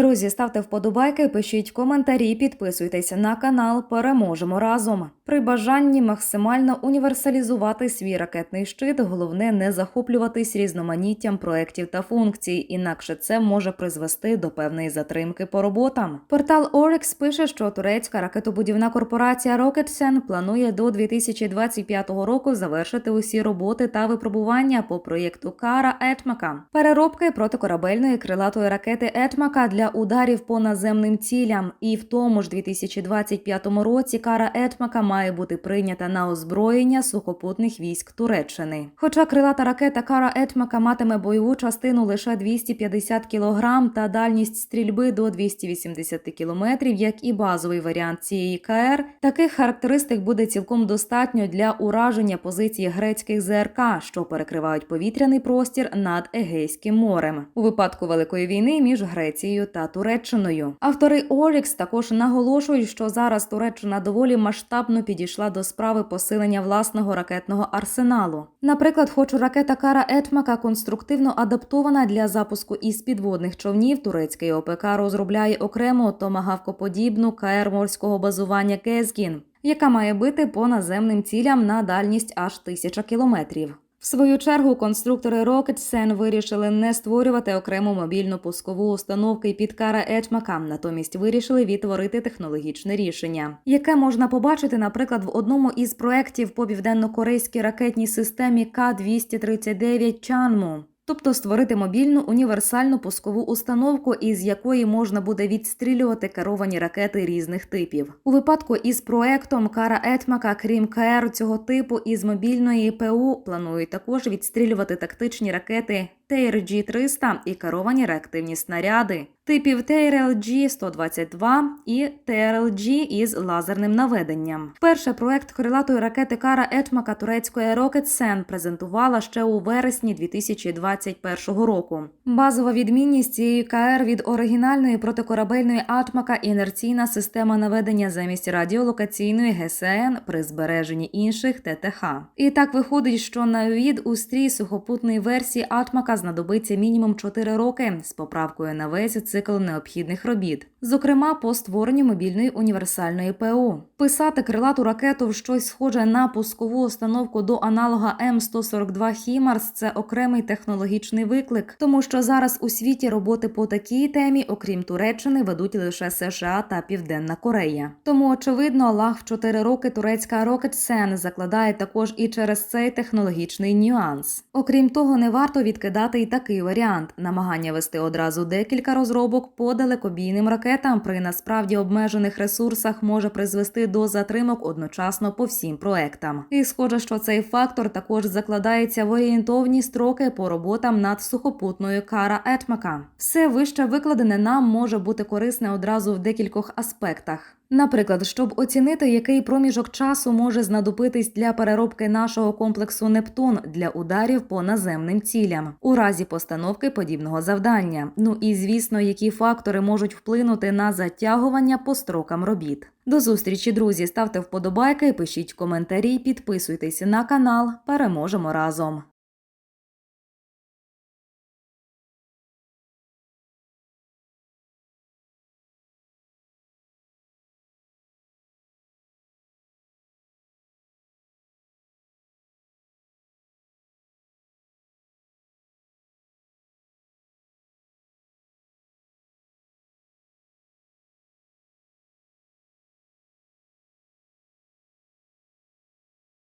Друзі, ставте вподобайки, пишіть коментарі, підписуйтесь на канал. Переможемо разом. При бажанні максимально універсалізувати свій ракетний щит. Головне не захоплюватись різноманіттям проєктів та функцій, інакше це може призвести до певної затримки по роботам. Портал Oryx пише, що турецька ракетобудівна корпорація Roketsen планує до 2025 року завершити усі роботи та випробування по проєкту Кара Етмака. Переробки протикорабельної крилатої ракети Етмака для ударів по наземним цілям. І в тому ж 2025 році Кара Етмака має бути прийнята на озброєння сухопутних військ Туреччини. Хоча крилата ракета Кара Етмака матиме бойову частину лише 250 кг та дальність стрільби до 280 км, як і базовий варіант цієї КР, таких характеристик буде цілком достатньо для ураження позицій грецьких ЗРК, що перекривають повітряний простір над Егейським морем у випадку великої війни між Грецією та Туреччиною. Автори Орікс також наголошують, що зараз Туреччина доволі масштабно підійшла до справи посилення власного ракетного арсеналу. Наприклад, хоч ракета Кара Етмака конструктивно адаптована для запуску із підводних човнів, турецький ОПК розробляє окремо томагавкоподібну КР морського базування Кезгін, яка має бити по наземним цілям на дальність аж тисяча кілометрів. В свою чергу конструктори RocketSen вирішили не створювати окрему мобільну пускову установку під підкара Етмака, натомість вирішили відтворити технологічне рішення, яке можна побачити, наприклад, в одному із проєктів по південно-корейській ракетній системі К-239 Чанму. Тобто створити мобільну універсальну пускову установку, із якої можна буде відстрілювати керовані ракети різних типів. У випадку із проектом Кара Етмака, крім КР цього типу, із мобільної ПУ планують також відстрілювати тактичні ракети TRG-300 і керовані реактивні снаряди типів TRLG-122 і TRLG із лазерним наведенням. Перше проект крилатої ракети Кара Етмака турецької Roketsen презентувала ще у вересні 2021 року. Базова відмінність цієї КР від оригінальної протикорабельної Атмака інерційна система наведення замість радіолокаційної ГСН при збереженні інших ТТХ. І так виходить, що на від у стрій сухопутної версії Атмака знадобиться мінімум 4 роки. З поправкою на весь цикл необхідних робіт, зокрема по створенню мобільної універсальної ПО. Писати крилату ракету в щось схоже на пускову установку до аналога М142 Хімарс це окремий технологічний виклик, тому що зараз у світі роботи по такій темі, окрім Туреччини, ведуть лише США та Південна Корея. Тому очевидно, лаг в 4 роки турецька Roketsen закладає також і через цей технологічний нюанс. Окрім того, не варто відкидати і такий варіант намагання вести одразу декілька розробок по далекобійним ракетам при насправді обмежених ресурсах може призвести до затримок одночасно по всім проектам. І схоже, що цей фактор також закладається в орієнтовні строки по роботам над сухопутною кара Етмака. Все вище викладене нам може бути корисне одразу в декількох аспектах. Наприклад, щоб оцінити, який проміжок часу може знадобитись для переробки нашого комплексу Нептун для ударів по наземним цілям у разі постановки подібного завдання. Ну і звісно, які фактори можуть вплинути на затягування по строкам робіт. До зустрічі, друзі! Ставте вподобайки, пишіть коментарі, підписуйтесь на канал. Переможемо разом.